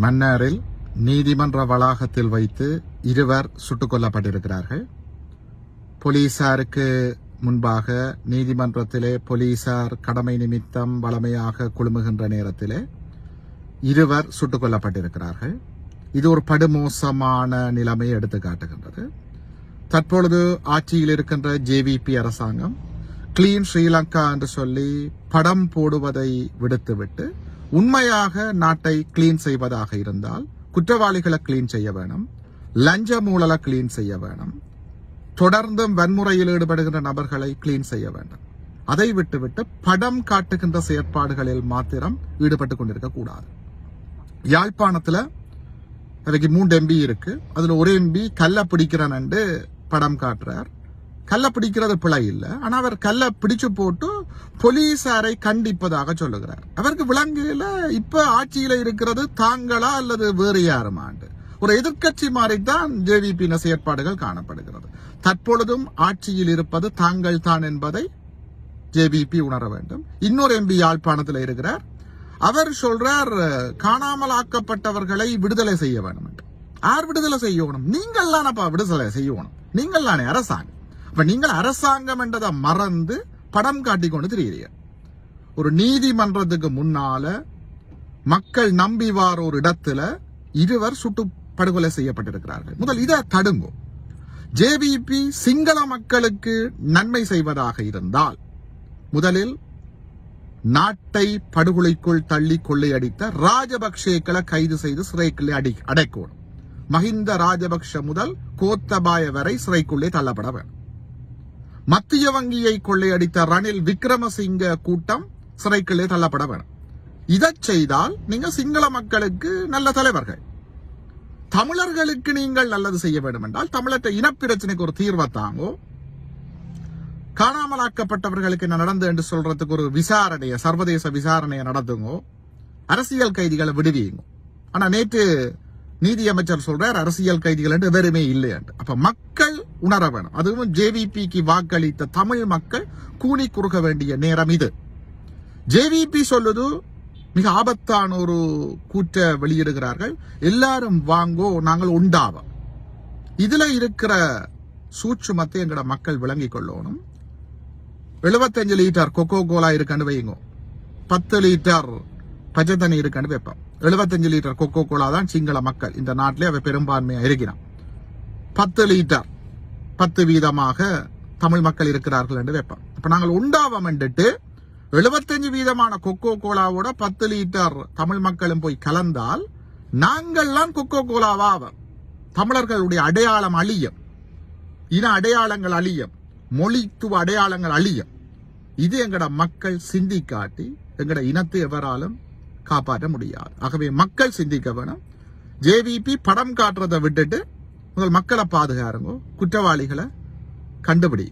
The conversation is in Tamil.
மன்னாரில் நீதிமன்ற வளாகத்தில் வைத்து இருவர் சுட்டுக் கொல்லப்பட்டிருக்கிறார்கள். போலீசாருக்கு முன்பாக நீதிமன்றத்திலே போலீசார் கடமை நிமித்தம் வளமையாக குழுமுகின்ற நேரத்திலே இருவர் சுட்டுக் கொல்லப்பட்டிருக்கிறார்கள். இது ஒரு படுமோசமான நிலைமையை எடுத்து காட்டுகின்றது. தற்பொழுது ஆட்சியில் இருக்கின்ற ஜேவிபி அரசாங்கம் கிளீன் ஸ்ரீலங்கா என்று சொல்லி படம் போடுவதை விடுத்துவிட்டு உண்மையாக நாட்டை கிளீன் செய்வதாக இருந்தால் குற்றவாளிகளை கிளீன் செய்ய வேணும் லஞ்ச மூலலை கிளீன் செய்ய வேணும் தொடர்ந்தும் வன்முறையில் ஈடுபடுகின்ற நபர்களை கிளீன் செய்ய வேண்டும். அதை விட்டுவிட்டு படம் காட்டுகின்ற செயற்பாடுகளில் மாத்திரம் ஈடுபட்டு கொண்டிருக்க கூடாது. யாழ்ப்பாணத்துல அதுக்கு மூன்று எம்பி இருக்கு. அதுல ஒரு எம்பி கல்ல பிடிக்கிறேன் படம் காட்டுறார். கல்ல பிடிக்கிறது பிழை இல்லை. ஆனா அவர் கல்ல பிடிச்சு போட்டு போலீசாரை கண்டிப்பதாக சொல்லுகிறார். அவருக்கு விலங்குல இப்ப ஆட்சியில இருக்கிறது தாங்களா அல்லது வேறு யாருமாண்டு ஒரு எதிர்க்கட்சி மாதிரிதான் ஜேவிபி செயற்பாடுகள் காணப்படுகிறது. தற்பொழுதும் ஆட்சியில் இருப்பது தாங்கள் தான் என்பதை ஜேவிபி உணர வேண்டும். இன்னொரு எம்பி யாழ்ப்பாணத்தில் இருக்கிறார். அவர் சொல்றார் காணாமல் ஆக்கப்பட்டவர்களை விடுதலை செய்ய வேண்டும் என்று. யார் விடுதலை செய்யணும்? நீங்கள் தானப்பா விடுதலை செய்யணும். நீங்கள் தானே அரசாங்கம். அப்ப நீங்கள் அரசாங்கம் என்றதை மறந்து படம் காட்டி கொண்டு திரிகிறீர்கள் ஒரு நீதிமன்றத்துக்கு முன்னால மக்கள் நம்பி வார ஒரு இடத்துல இருவர் சுட்டு படுகொலை செய்யப்பட்டிருக்கிறார்கள். முதல் இதை தடுங்கும் ஜேவிபி சிங்கள மக்களுக்கு நன்மை செய்வதாக இருந்தால் முதலில் நாட்டை படுகொலைக்குள் தள்ளி கொள்ளையடித்த ராஜபக்சேக்களை கைது செய்து சிறைக்குள்ளே அடி அடைக்கணும். மஹிந்த ராஜபக்ஷ முதல் கோத்தபாய வரை சிறைக்குள்ளே தள்ளப்பட வேண்டும் மத்திய வங்கியை கொள்ளையடித்த ரணில் விக்ரமசிங்க கூட்டம் சிறைக்குள்ளே தள்ளப்பட வேணும் இதை செய்தால் நீங்க சிங்கள மக்களுக்கு நல்ல தலைவர்கள். தமிழர்களுக்கு நீங்கள் நல்லது செய்ய வேண்டும் என்றால் தமிழற்ற இனப்பிரச்சனைக்கு ஒரு தீர்வை தாங்கோ. காணாமலாக்கப்பட்டவர்களுக்கு என்ன நடந்து என்று சொல்றதுக்கு ஒரு விசாரணையை சர்வதேச விசாரணையை நடத்துங்கோ. அரசியல் கைதிகளை விடுவீங்க ஆனா நேற்று நீதியமைச்சர் சொல்றார் அரசியல் கைதிகள் என்று வெறுமே இல்லை என்று அப்ப மக்கள் உணர வேணும். அதுவும் ஜேவிபிக்கு வாக்களித்த தமிழ் மக்கள் கூலி குறுக வேண்டிய நேரம் இது. ஜேவிபி சொல்லுது மிக ஆபத்தான ஒரு கூற்ற வெளியிடுகிறார்கள். எல்லாரும் வாங்கோ நாங்கள் உண்டாவோம் இதுல இருக்கிற சூட்சுமத்தை எங்கட மக்கள் விளங்கிக் கொள்ளணும். எழுபத்தஞ்சு லிட்டர் கொக்கோ கோலா இருக்குன்னு வைங்க. பத்து லிட்டர் பச்சை தண்ணி இருக்குன்னு வைப்போம். எழுபத்தஞ்சு லிட்டர் கொக்கோ கோலா தான் சிங்கள மக்கள் இந்த நாட்டிலே அவை பெரும்பான்மையா இருக்கிறான். பத்து லிட்டர் பத்து வீதமாக தமிழ் மக்கள் இருக்கிறார்கள் என்று வைப்போம் அப்ப நாங்கள் உண்டாவம் என்றுட்டு எழுபத்தஞ்சு வீதமான கொக்கோ கோலாவோட பத்து லிட்டர் தமிழ் மக்களும் போய் கலந்தால் நாங்கள்லாம் கொக்கோ கோலாவாவோம் தமிழர்களுடைய அடையாளம் அழியும். இன அடையாளங்கள் அழியும். மொழித்துவ அடையாளங்கள் அழியும். இது எங்கட மக்கள் சிந்திக்காட்டி எங்கட இனத்தை எவராலும் காப்பாற்ற முடியாது. ஆகவே மக்கள் சிந்திக்க வேணும். ஜேவிபி படம் காட்டுறதை விட்டுட்டு முதல் மக்களை பாதுகாருங்க குற்றவாளிகளை கண்டுபிடி.